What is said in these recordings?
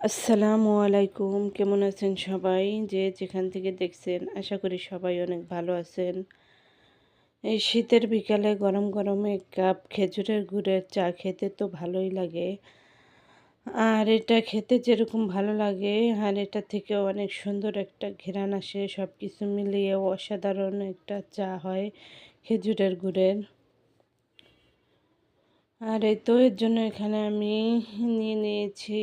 আসসালামু আলাইকুম। কেমন আছেন সবাই? যে যেখান থেকে দেখছেন, আশা করি সবাই অনেক ভালো আছেন। এই শীতের বিকালে গরম গরমে এক কাপ খেজুরের গুড়ের চা খেতে তো ভালোই লাগে। আর এটা খেতে যেরকম ভালো লাগে, আর এটা থেকে অনেক সুন্দর একটা ঘেরান আসে। সব কিছু মিলিয়ে অসাধারণ একটা চা হয় খেজুরের গুড়ের। আর এই তো এর জন্য এখানে আমি নিয়ে নিয়েছি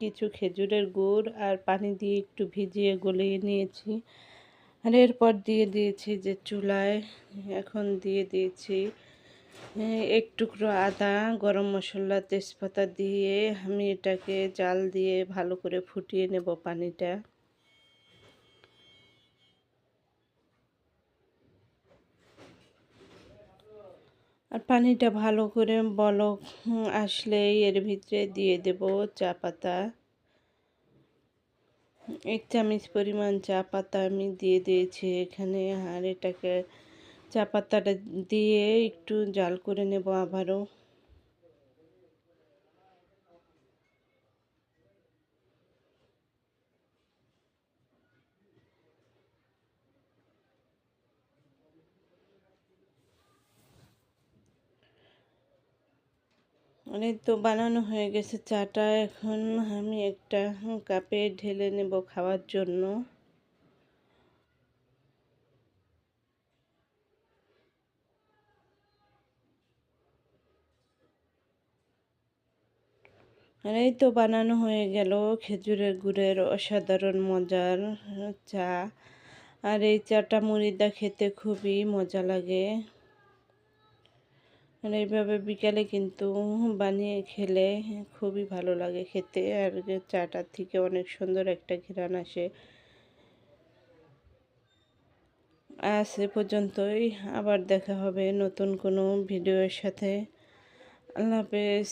কিছু খেজুরের গুড় আর পানি দিয়ে একটু ভিজিয়ে গলিয়ে নিয়েছি। আর এরপর দিয়ে দিয়েছি যে চুলায়, এখন দিয়ে দিয়েছি এক টুকরো আদা, গরম মশলা, তেজপাতা দিয়ে আমি এটাকে জাল দিয়ে ভালো করে ফুটিয়ে নেব পানিটা। আর পানিটা ভালো করে বলক আসলেই এর ভিতরে দিয়ে দেব চা পাতা। এক চামচ পরিমাণ চা পাতা আমি দিয়ে দিয়েছি এখানে, আর এটাকে চা পাতাটা দিয়ে একটু জাল করে নেব আবারও। অনেক তো বানানো হয়ে গেছে চাটা। এখন আমি একটা কাপে ঢেলে নেব খাওয়ার জন্য। আর এই তো বানানো হয়ে গেল, খেজুরের গুড়ের অসাধারণ মজার চা। আর এই চাটা মুড়িদা খেতে খুবই মজা লাগে। আর এইভাবে বিকালে কিন্তু বানিয়ে খেলে খুবই ভালো লাগে খেতে। আর চাটার থেকে অনেক সুন্দর একটা ঘিরান আসে। আজ এ পর্যন্তই। আবার দেখা হবে নতুন কোনো ভিডিওর সাথে। আল্লাহ হাফেজ।